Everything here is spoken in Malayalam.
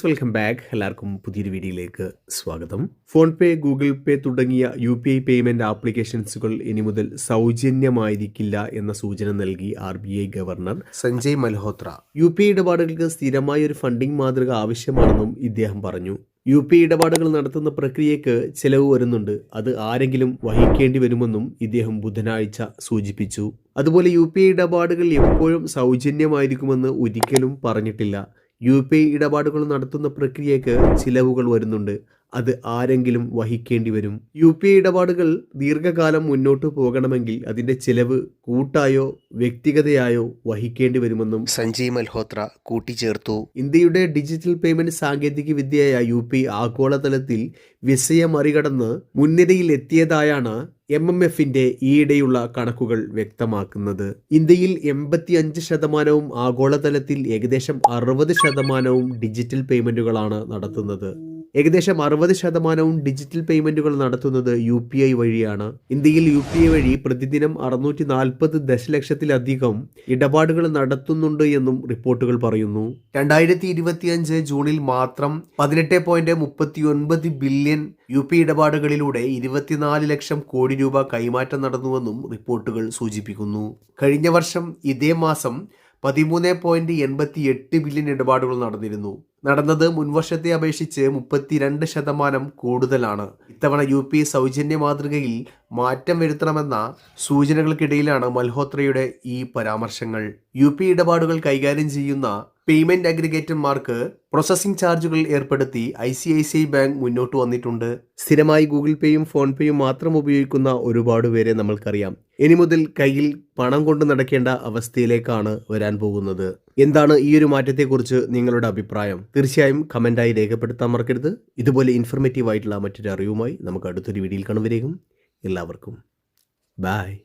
Welcome back. എല്ലാവർക്കും പുതിയൊരു വീഡിയോയിലേക്ക് സ്വാഗതം. ഫോൺ പേ ഗൂഗിൾ പേ തുടങ്ങിയ യു പി ഐ പേയ്മെന്റ് ആപ്ലിക്കേഷൻസുകൾ ഇനി മുതൽ സൗജന്യമായിരിക്കില്ല എന്ന സൂചന നൽകി R B I governor. Sanjay Malhotra. U P I ഇടപാടുകൾക്ക് സ്ഥിരമായ ഒരു ഫണ്ടിംഗ് മാതൃക ആവശ്യമാണെന്നും ഇദ്ദേഹം പറഞ്ഞു. യു പി ഐ ഇടപാടുകൾ നടത്തുന്ന പ്രക്രിയയ്ക്ക് ചെലവ് വരുന്നുണ്ട്. അത് ആരെങ്കിലും വഹിക്കേണ്ടി വരുമെന്നും ഇദ്ദേഹം ബുധനാഴ്ച സൂചിപ്പിച്ചു. അതുപോലെ യു പി ഐ ഇടപാടുകൾ എപ്പോഴും സൗജന്യമായിരിക്കുമെന്ന് ഒരിക്കലും പറഞ്ഞിട്ടില്ല. യു പി ഐ ഇടപാടുകൾ നടത്തുന്ന പ്രക്രിയയ്ക്ക് ചിലവുകൾ വരുന്നുണ്ട്. അത് ആരെങ്കിലും വഹിക്കേണ്ടി വരും. യു പി ഐ ഇടപാടുകൾ ദീർഘകാലം മുന്നോട്ട് പോകണമെങ്കിൽ അതിന്റെ ചിലവ് കൂട്ടായോ വ്യക്തിഗതയായോ വഹിക്കേണ്ടി വരുമെന്നും സഞ്ജയ് മൽഹോത്ര കൂട്ടിച്ചേർത്തു. ഇന്ത്യയുടെ ഡിജിറ്റൽ പേയ്മെന്റ് സാങ്കേതിക വിദ്യയായ യു പി ആഗോളതലത്തിൽ വിഷയം മറികടന്ന് മുൻനിരയിൽ എത്തിയതായാണ് എം എം എഫിന്റെ ഈയിടെയുള്ള കണക്കുകൾ വ്യക്തമാക്കുന്നത് ഇന്ത്യയിൽ എൺപത്തി അഞ്ച് ശതമാനവും ആഗോളതലത്തിൽ ഏകദേശം അറുപത് ശതമാനവും ഡിജിറ്റൽ പേയ്മെന്റുകളാണ് നടത്തുന്നത്. ഏകദേശം അറുപത് ശതമാനവും ഡിജിറ്റൽ പേയ്മെന്റുകൾ നടത്തുന്നത് യു പി ഐ വഴിയാണ്. ഇന്ത്യയിൽ യു പി ഐ വഴി പ്രതിദിനം അറുന്നൂറ്റി നാൽപ്പത് ദശലക്ഷത്തിലധികം ഇടപാടുകൾ നടത്തുന്നുണ്ട് എന്നും റിപ്പോർട്ടുകൾ പറയുന്നു. രണ്ടായിരത്തി ഇരുപത്തിയഞ്ച് ജൂണിൽ മാത്രം പതിനെട്ട് പോയിന്റ് മുപ്പത്തി ഒൻപത് ബില്യൺ യു പി ഇടപാടുകളിലൂടെ ഇരുപത്തിനാല് ലക്ഷം കോടി രൂപ കൈമാറ്റം നടന്നുവെന്നും റിപ്പോർട്ടുകൾ സൂചിപ്പിക്കുന്നു. കഴിഞ്ഞ വർഷം ഇതേ മാസം പതിമൂന്ന് പോയിന്റ് എൺപത്തി എട്ട് ബില്യൺ ഇടപാടുകൾ നടന്നിരുന്നു. നടന്നത് മുൻവർഷത്തെ അപേക്ഷിച്ച് മുപ്പത്തിരണ്ട് ശതമാനം കൂടുതലാണ്. ഇത്തവണ യു പി സൗജന്യ മാതൃകയിൽ മാറ്റം വരുത്തണമെന്ന സൂചനകൾക്കിടയിലാണ് മൽഹോത്രയുടെ ഈ പരാമർശങ്ങൾ. യു പി ഇടപാടുകൾ കൈകാര്യം ചെയ്യുന്ന പേയ്മെന്റ് അഗ്രിഗേറ്റർമാർക്ക് പ്രോസസ്സിംഗ് ചാർജുകൾ ഏർപ്പെടുത്തി I C I C I bank മുന്നോട്ട് വന്നിട്ടുണ്ട്. സ്ഥിരമായി ഗൂഗിൾ പേയും ഫോൺ പേയും മാത്രം ഉപയോഗിക്കുന്ന ഒരുപാട് പേരെ നമ്മൾക്കറിയാം. ഇനി മുതൽ കയ്യിൽ പണം കൊണ്ട് നടക്കേണ്ട അവസ്ഥയിലേക്കാണ് വരാൻ പോകുന്നത്. എന്താണ് ഈ ഒരു മാറ്റത്തെക്കുറിച്ച് നിങ്ങളുടെ അഭിപ്രായം? തീർച്ചയായും കമന്റായി രേഖപ്പെടുത്താൻ മറക്കരുത്. ഇതുപോലെ ഇൻഫർമേറ്റീവ് ആയിട്ടുള്ള മറ്റൊരു അറിവുമായി നമുക്ക് അടുത്തൊരു വീഡിയോയിൽ കാണുവരേക്കും എല്ലാവർക്കും. ബായ്